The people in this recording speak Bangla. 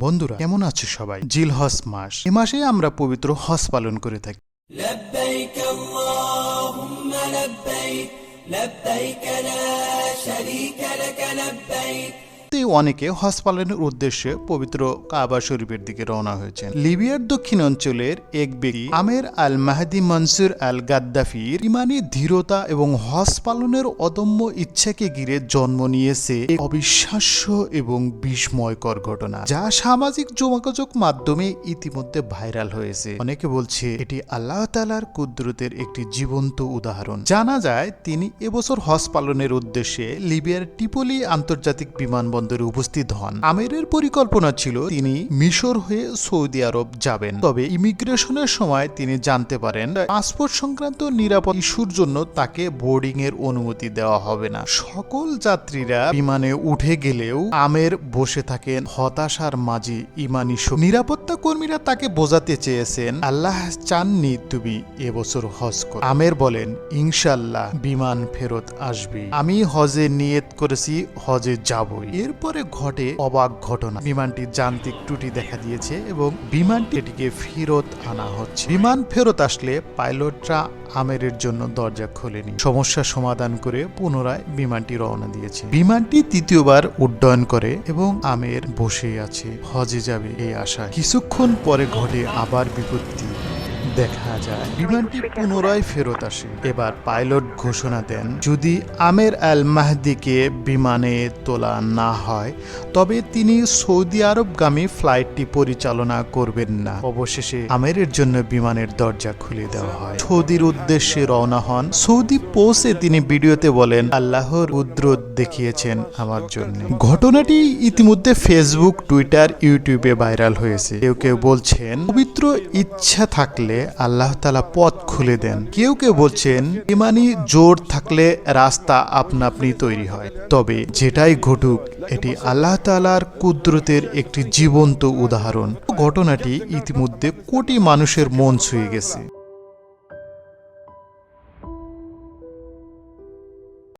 বন্ধুরা কেমন আছো সবাই জিল হজ মাস এ মাসে আমরা পবিত্র হজ পালন করে থাকি لبيك اللهم لبيك لبيك لا شريك لك لبيك তে অনেকে হজ পালনের উদ্দেশ্যে পবিত্র কাবা শরীফের দিকে রওনা হয়েছেন। লিবিয়ার দক্ষিণ অঞ্চলের এক ব্যক্তি আমের আল মাহাদি মনসুর আল গাদ্দাফির ইমানি ধীরতা এবং হজ পালনের অদম্য ইচ্ছাকে ঘিরে জন্ম নিয়েছে অবিশ্বাস্য এবং বিস্ময়কর ঘটনা, যা সামাজিক যোগাযোগ মাধ্যমে ইতিমধ্যে ভাইরাল হয়েছে। অনেকে বলছে, এটি আল্লাহ তালার কুদরতের একটি জীবন্ত উদাহরণ। জানা যায়, তিনি এবছর হজ পালনের উদ্দেশ্যে লিবিয়ার টিপলি আন্তর্জাতিক বিমানবন্দরে উপস্থিত হন। আমিরের পরিকল্পনা ছিল, তিনি মিশর হয়ে সৌদি আরব যাবেন। তবে ইমিগ্রেশনের সময় তিনি জানতে পারেন, পাসপোর্ট সংক্রান্ত নিরাপদ ইস্যুর জন্য তাকে বোর্ডিং এর অনুমতি দেওয়া হবে না। সকল যাত্রীরা বিমানে উঠে গেলেও আমের বসে থাকেন। হতাশার মাঝে ইমানি শোক। নিরাপত্তা কর্মীরা তাকে বোঝাতে চেয়েছেন, আল্লাহ চাননি তুমি এবছর হজ কর। আমের বলেন ইনশাল্লাহ বিমান ফেরত আসবে। আমি হজে নিয়ত করেছি, হজে যাবই। এরপরে ঘটে অবাক ঘটনা। বিমানটি যান্ত্রিক ত্রুটি দেখা দিয়েছে এবং বিমানটি এটিকে ফেরত আনা হচ্ছে। বিমান ফেরত আসলে পাইলটরা আমেরের জন্য দরজা খোলেনি। সমস্যা সমাধান করে পুনরায় বিমানটি রওনা দিয়েছে। বিমানটি তৃতীয়বার উড্ডয়ন করে এবং আমের বসে আছে। হজে যাবে এই আশায়। কিছুক্ষণ পরে ঘটে আবার বিপত্তি। দেখা যায়। বিমানটি পুনরায় ফেরত আসে। এবার পাইলট ঘোষণা দেন, যদি আমের আল মাহদিকে বিমানে তোলা না হয়, তবে তিনি সৌদি আরবগামী ফ্লাইটটি পরিচালনা করবেন না। অবশেষে আমেরের জন্য বিমানের দরজা খুলে দেওয়া হয়। সৌদির উদ্দেশ্যে রওনা হন। সৌদি পৌঁছে তিনি ভিডিওতে বলেন, আল্লাহর উদ্রত দেখিয়েছেন আমার জন্য। ঘটনাটি ইতিমধ্যে ফেসবুক, টুইটার, ইউটিউবে ভাইরাল হয়েছে। কেউ কেউ বলছেন, পবিত্র ইচ্ছা থাকলে আল্লাহ তালা পথ খুলে দেন। কেউ কেউ বলছেন, ইমানি জোর থাকলে রাস্তা আপনা আপনি তৈরি হয়। তবে যেটাই ঘটুক, এটি আল্লাহ তালার কুদরতের একটি জীবন্ত উদাহরণ। ঘটনাটি ইতিমধ্যে কোটি মানুষের মন ছুঁয়ে গেছে।